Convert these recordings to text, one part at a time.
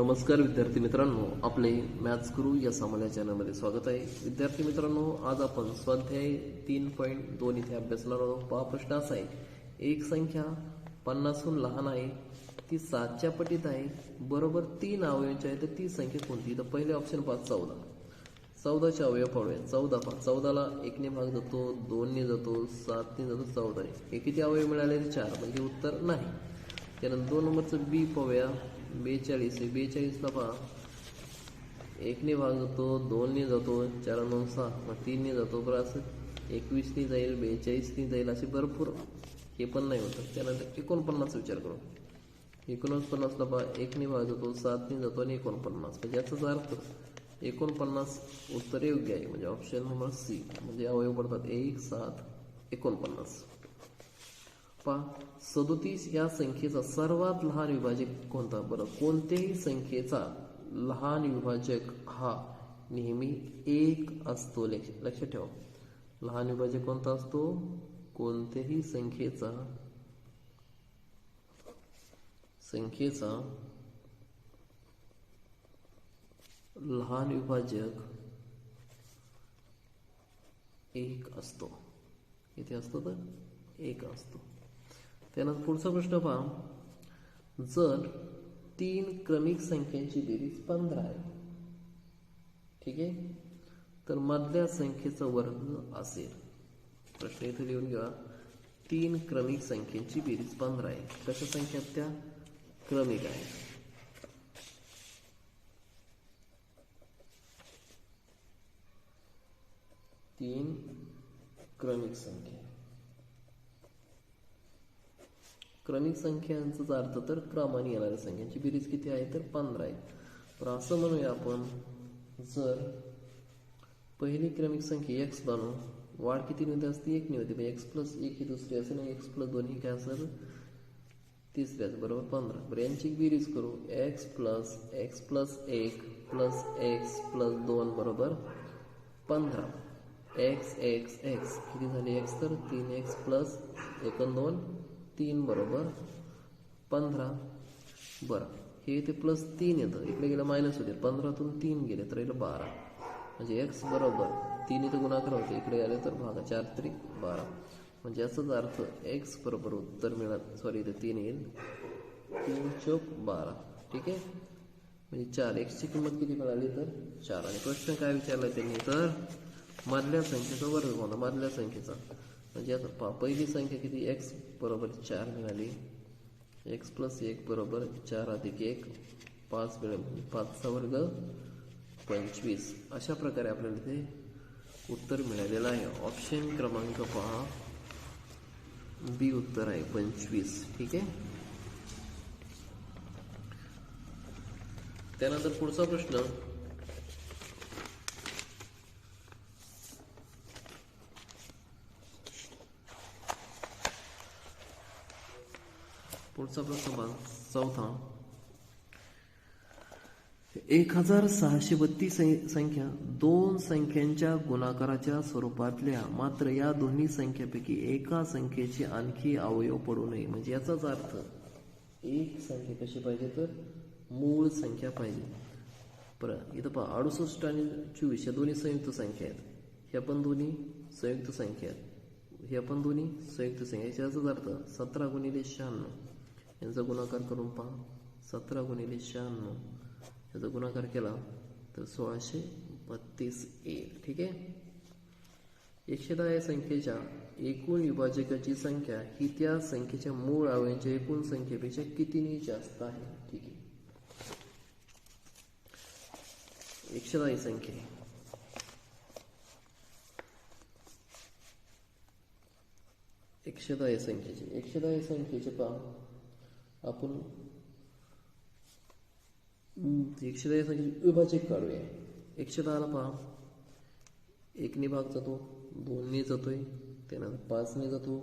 नमस्कार विद्यार्थी मित्रांनो आपले मॅथ्स गुरु या सामान्य चॅनलमध्ये स्वागत आहे. विद्यार्थी मित्रांनो आज आपण स्वाध्याय तीन पॉईंट दोन इथे अभ्यासणार आहोत. पहा प्रश्न असा आहे. एक संख्या पन्नासहून लहान आहे ती सातच्या पटीत आहे बरोबर तीन अवयवांची आहे तर ती संख्या कोणती? तर पहिले ऑप्शन पाच चौदा. चौदाचे अवयव पाहूया. चौदा पाच चौदाला एकने भाग जातो दोनने जातो सातने जातो चौदाने हे किती अवयव मिळाले चार म्हणजे उत्तर नाही. त्यानंतर दोन नंबरचं बी पाहूया. बेचाळीस आहे. बेचाळीसला पहा. एकने भाग जातो दोनने जातो चार नऊ सहा. मग तीनने जातो बरं असं. एकवीसने जाईल बेचाळीसने जाईल असे भरपूर. हे पण नाही होतं. त्यानंतर एकोणपन्नास विचार करू. एकोणपन्नासला पहा. एकने भाग जातो सातने जातो आणि एकोणपन्नास. म्हणजे याचाच अर्थ एकोणपन्नास उत्तर योग्य आहे. म्हणजे ऑप्शन नंबर सी म्हणजे अवयव पडतात. एक सात एकोणपन्नास. पहा सदोतीस या संख्येचा सर्वात लहान विभाजक कोणता? बरं कोणत्याही संख्येचा लहान विभाजक हा नेहमी एक असतो. लक्ष लक्षात ठेवा. लहान विभाजक कोणता असतो? कोणत्याही संख्येचा संख्येचा लहान विभाजक एक असतो. किती असतो तर एक असतो. त्यानंतर पुढचा प्रश्न पहा. जर तीन क्रमिक संख्यांची बेरीज पंधरा आहे ठीक आहे? तर मधल्या संख्येचा वर्ग असेल. प्रश्न इथे लिहून घ्या. तीन क्रमिक संख्येची बेरीज पंधरा आहे. कशा संख्या त्या? क्रमिक आहेत तीन क्रमिक संख्या. क्रमिक संख्यांचा अर्थ तर क्रमाने येणाऱ्या संख्यांची बेरीज किती आहे तर पंधरा आहे. तर असं म्हणूया आपण जर पहिली क्रमिक संख्या एक्स बनवू वाढ किती नव्हती असते? एक होती म्हणजे एक्स प्लस एक ही दुसरी असेल आणि एक्स प्लस दोन ही काय असेल? तिसरी असेल. बरोबर? पंधरा. बरं यांची बेरीज करू. एक्स प्लस एक्स प्लस एक प्लस एक्स प्लस दोन. बरोबर? पंधरा. एक्स एक्स एक्स किती झाली? एक्स तर तीन. एक्स प्लस एकोण दोन. तीन बरोबर पंधरा. बरं. हे इथे प्लस तीन येतं. इकडे गेलं मायनस होते. पंधरातून तीन गेले तर इकडे बारा. म्हणजे एक्स बरोबर तीन इथं गुणाकार होते. इकडे आले तर भागा चार तरी बारा. म्हणजे याचाच अर्थ एक्स बरोबर उत्तर मिळत सॉरी इथे तीन येईल. तीन चौक बारा. ठीक आहे? म्हणजे चार. एक्सची किंमत किती मिळाली तर? चार. आणि प्रश्न काय विचारला त्यांनी? तर मधल्या संख्येचा वर्ग कोणता मधल्या संख्येचा. म्हणजे आता पहिली संख्या किती? एक्स बरोबर चार मिळाली. एक्स प्लस एक बरोबर चार अधिक एक पाच मिळेल पाचचा वर्ग पंचवीस. अशा प्रकारे आपल्याला ते उत्तर मिळालेलं आहे. ऑप्शन क्रमांक पहा. बी उत्तर आहे पंचवीस. ठीक आहे? त्यानंतर पुढचा प्रश्न. पुढचा प्रश्न बघ. चौथा. एक हजार सहाशे बत्तीस संख्या दोन संख्यांच्या गुणाकाराच्या स्वरूपातल्या मात्र या दोन्ही संख्येपैकी एका संख्येचे आणखी अवयव पडू नये. म्हणजे याचाच अर्थ एक संख्या कशी पाहिजे तर मूळ संख्या पाहिजे. बरं इथं पहा अडुसष्ट आणि चोवीस या दोन्ही संयुक्त संख्या आहेत. ह्या पण दोन्ही संयुक्त संख्या आहेत. ह्या पण दोन्ही संयुक्त संख्या याचाच अर्थ सतरा गुणिले शहाण्णव. यांचा गुणाकार करून पहा. सतरा गुणिले शहाण्णव. याचा गुणाकार केला तर सोळाशे बत्तीस येईल ठीक आहे? एकशे दहा या संख्येच्या एकूण विभाजकाची संख्या ही त्या संख्येच्या मूळ अवयांच्या एकूण संख्येपेक्षा कितीने जास्त आहे? ठीक आहे. एकशे दहा ही संख्या. एकशे दहा या संख्येची. एकशे दहा या संख्येचे पहा. आपण एकशे दहा या विभाजक काढूया. एकशे दहाला पहा. एकने भाग जातो दोनने जातोय त्यानंतर पाचने जातो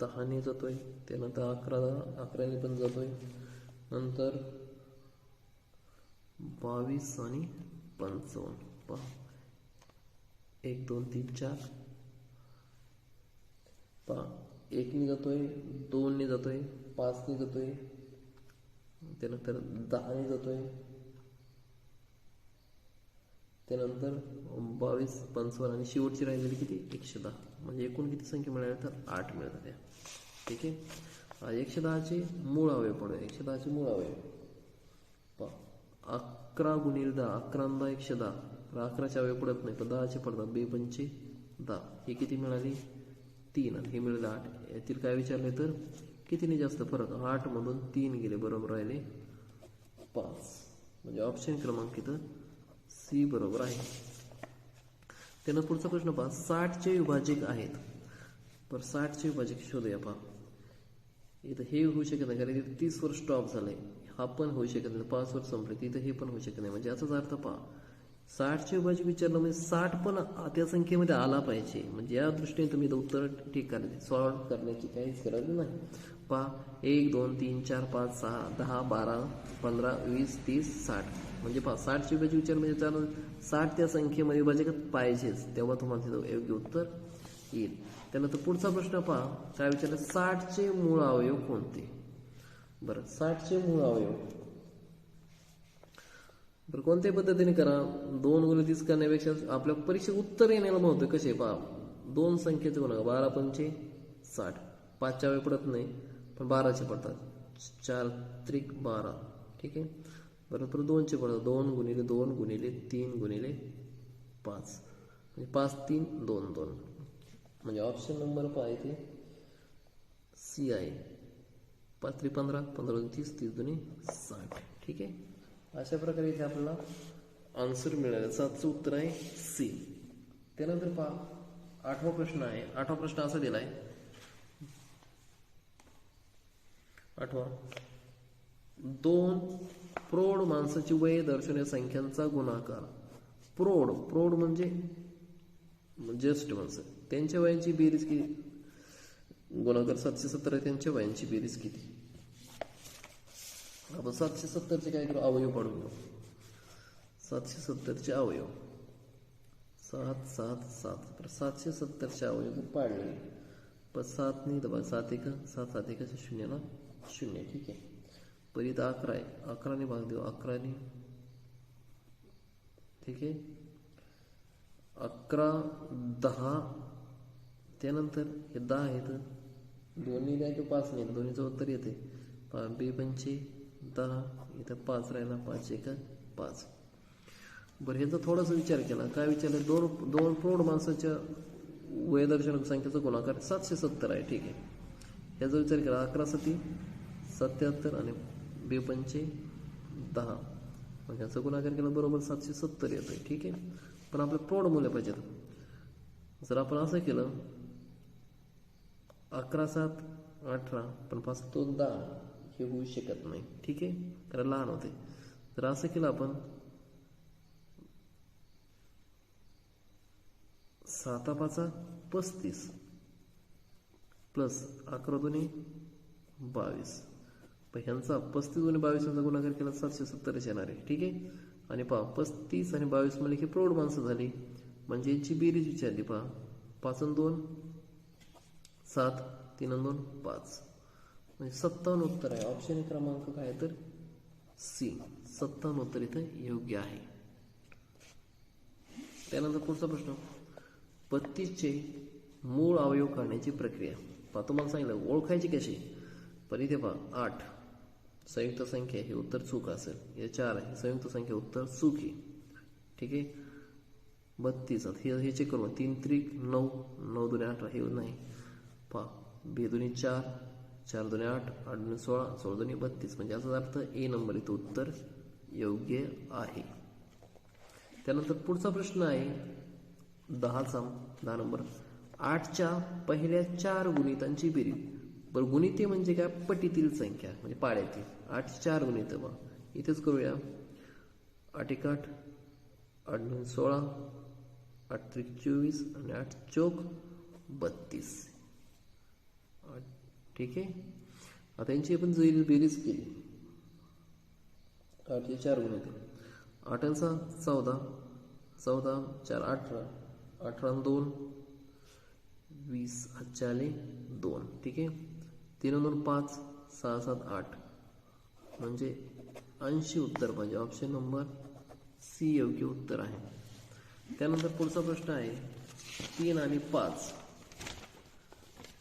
दहाने जातोय त्यानंतर अकरा अकराने पण जातोय. नंतर बावीस आणि पंचावन्न. पहा. एक दोन तीन चार. पहा. एकने जातोय दोनने जातोय पाचने जातोय त्यानंतर दहाने जातोय. त्यानंतर बावीस पंचावन्न आणि शेवटची राहिलेली किती? एकशे दहा. म्हणजे एकूण किती संख्या मिळाल्या तर आठ मिळतात त्या ठीक आहे? एकशे दहाचे मूळ अवयव पडूया एकशे दहाचे मूळ अवयव. अकरा गुणिले दहा अकरा दहा एकशे दहा. तर अकराचे अवयव पडत नाही पण दहाचे पडतात. बे पंचे दहा. हे किती मिळाली? तीन. आणि हे मिळालं आठ. यातील काय विचारले तर? कितीने जास्त फरक आठ म्हणून तीन गेले बरोबर राहिले पाच. म्हणजे ऑप्शन क्रमांक इथं सी बरोबर आहे. त्यानं पुढचा प्रश्न पहा. साठचे विभाजक आहेत. पर साठचे विभाजक शोधूया पहा. इथं हे होऊ शकत नाही कारण इथं तीस वर स्टॉप झालंय. हा पण होऊ शकत नाही. पाच वर संपले तिथं हे पण होऊ शकत नाही. म्हणजे याचाच अर्थ पहा. साठचे विभाजक विचारलं म्हणजे साठ पण त्या संख्येमध्ये आला पाहिजे. म्हणजे या दृष्टीने तुम्ही उत्तर ठीक करायचे सॉल्व करण्याची काहीच गरज नाही. पहा एक दोन तीन चार पाच सहा दहा बारा पंधरा वीस तीस साठ. म्हणजे पहा साठचे विभाजक विचार म्हणजे त्याला साठ त्या संख्येमध्ये विभाजक पाहिजेच. तेव्हा तुम्हाला तिथं योग्य उत्तर येईल. त्यानंतर पुढचा प्रश्न पहा. काय विचारलं? साठचे मूळ अवयव कोणते? बरं साठचे मूळ अवयव. बरं कोणत्या पद्धतीने करा. दोन गुण तीस करण्यापेक्षा आपल्या परीक्षेत उत्तर येण्याला महत्त्व कसे पहा. दोन संख्येचे गुण बारा पंचे साठ. पाचच्या वेळ पडत नाही पण बाराचे पडतात. चार त्रिक बारा. ठीक आहे? बरोबर दोनचे पडतात. दोन गुणिले दोन गुणिले तीन गुणिले पाच. म्हणजे पाच तीन दोन दोन. म्हणजे ऑप्शन नंबर पाय ते सी आहे. पाच त्रि पंधरा पंधरा तीस तीस दोन्ही साठ. ठीक आहे? अशा प्रकारे इथे आपल्याला आन्सर मिळालं. सातचं उत्तर आहे सी त्यानंतर पहा आठवा प्रश्न आहे. आठवा प्रश्न असा दिलाय. आठवा. दोन प्रौढ माणसाची वय दर्शवण्या संख्यांचा गुणाकार. प्रौढ प्रौढ म्हणजे ज्येष्ठ माणसं. त्यांच्या वयांची बेरीज किती गुणाकार सातशे सत्तर आहे त्यांच्या वयांची बेरीज किती? आपण सातशे सत्तरचे काय करू? अवयव काढून घेऊ. सातशे सत्तरचे अवयव. सात सात सात. सातशे सत्तरचे अवयव पाडले. पण सात नाही तर सात एक सात सात एकाच्या शून्याला शून्य ठीक आहे. पण इथं अकरा आहे. अकराने भाग देऊ. अकराने ठीक आहे. अकरा दहा. त्यानंतर हे दहा आहेत. दोन्ही द्या की पाच नाही. दोन्हीचं उत्तर येते. पा बे पंचे. दहा इथं पाच राहिला पाच एक पाच. बरं ह्याचा थोडासा विचार केला. काय विचारलं? दोन दोन प्रौढ माणसाच्या वयदर्शनक संख्येचा गुणाकार सातशे सत्तर आहे. ठीक आहे. ह्याचा विचार केला. अकरा सती सत्याहत्तर आणि बेपंचे दहा. मग ह्याचा गुणाकार केला बरोबर सातशे सत्तर येतोय. ठीक आहे. पण आपलं प्रौढ मूल्य पाहिजेत जर आपण असं केलं अकरा सात अठरा पण पाच तो दहा. हे होऊ शकत नाही. ठीक आहे? कारण लहान होते. तर असं केलं आपण. साता पाचा पस्तीस. प्लस अकरा दोन्ही बावीस. ह्यांचा पस्तीस दोन्ही बावीस यांचा गुणाकार केला सातशे सत्तरच येणार आहे. ठीक आहे? आणि पहा पस्तीस आणि बावीस म्हणजे की प्रौढ माणसं झाली. म्हणजे यांची बेरीज विचारली पहा. पाच दोन सात तीन दोन पाच. म्हणजे सत्तावन्न उत्तर आहे. ऑप्शन क्रमांक काय तर सी सत्तावन्न उत्तर इथं योग्य आहे. त्यानंतर पुढचा प्रश्न. पत्तीचे मूळ अवयव काढण्याची प्रक्रिया. पहा तुम्हाला सांगितलं ओळखायची कशी? पण इथे पहा आठ. संयुक्त संख्या ही उत्तर चूक असेल. हे चार आहे. संयुक्त संख्या उत्तर चूक. ही ठीक आहे? बत्तीस. हे हे चेक करू. तीन त्रिक नऊ. नऊ दोन्ही अठरा. हे नाही. पहा बे दोन्ही चार. चार दोन्ही आठ आठ दोन्ही सोळा सोळा दोन्ही बत्तीस. म्हणजे याचा अर्थ ए नंबर इथं उत्तर योग्य आहे. त्यानंतर पुढचा प्रश्न आहे दहाचा दहा नंबर. आठच्या पहिल्या चार गुणितांची बेरीज. बरं गुणिते म्हणजे काय? पटीतील संख्या म्हणजे पाड्यातील. आठ चार गुणित बा इथेच करूया. आठ एक आठ आठ दोन सोळा आठ त्रिक चोवीस आणि आठ चौक बत्तीस. ठीक आहे? आता यांची आपण जरी बेरीज केली. आठचे चार गुण गुणिते आठांचा चौदा. चौदा चार अठरा. अठरा दोन. वीस आजचे दोन. ठीक आहे? तीन दोन पाच. सहा सात आठ. म्हणजे ऐंशी उत्तर पाहिजे. ऑप्शन नंबर सी योग्य उत्तर आहे. त्यानंतर पुढचा प्रश्न आहे. तीन आणि पाच.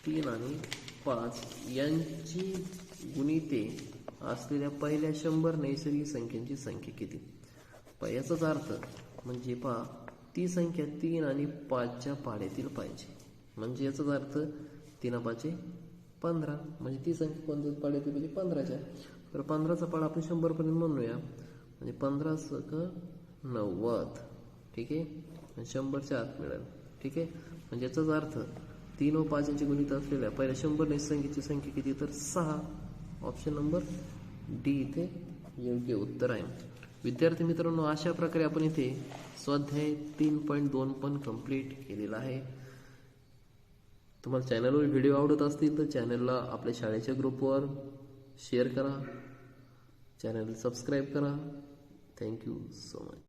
तीन आणि पाच यांची गुणिते असलेल्या पहिल्या शंभर नैसर्गिक संख्यांची संख्या किती? याचाच अर्थ म्हणजे पहा ती संख्या तीन आणि पाचच्या पाड्यातील पाहिजे. म्हणजे याचाच अर्थ तीन पाचे पंधरा. म्हणजे ती संख्या कोणत्या पाड्यातील पाहिजे? पंधराच्या. तर पंधराचा पाडा आपण शंभरपर्यंत म्हणूया. म्हणजे पंधरा सक नव्वद. ठीक आहे? शंभरच्या आत मिळेल. ठीक आहे? म्हणजे याचाच अर्थ तीन व पाच यांची गुणित असलेल्या पहिल्या शंभर निसंख्येची संख्या किती? तर सहा. ऑप्शन नंबर डी इथे योग्य उत्तर आहे. विद्यार्थी मित्रांनो अशा प्रकारे आपण इथे स्वाध्याय तीन पॉईंट दोन पण कंप्लीट केलेला आहे. तुम्हाला चॅनलवर व्हिडिओ आवडत असतील तर चॅनलला आपल्या शाळेच्या ग्रुपवर शेअर करा. चॅनल सबस्क्राईब करा. Thank you so much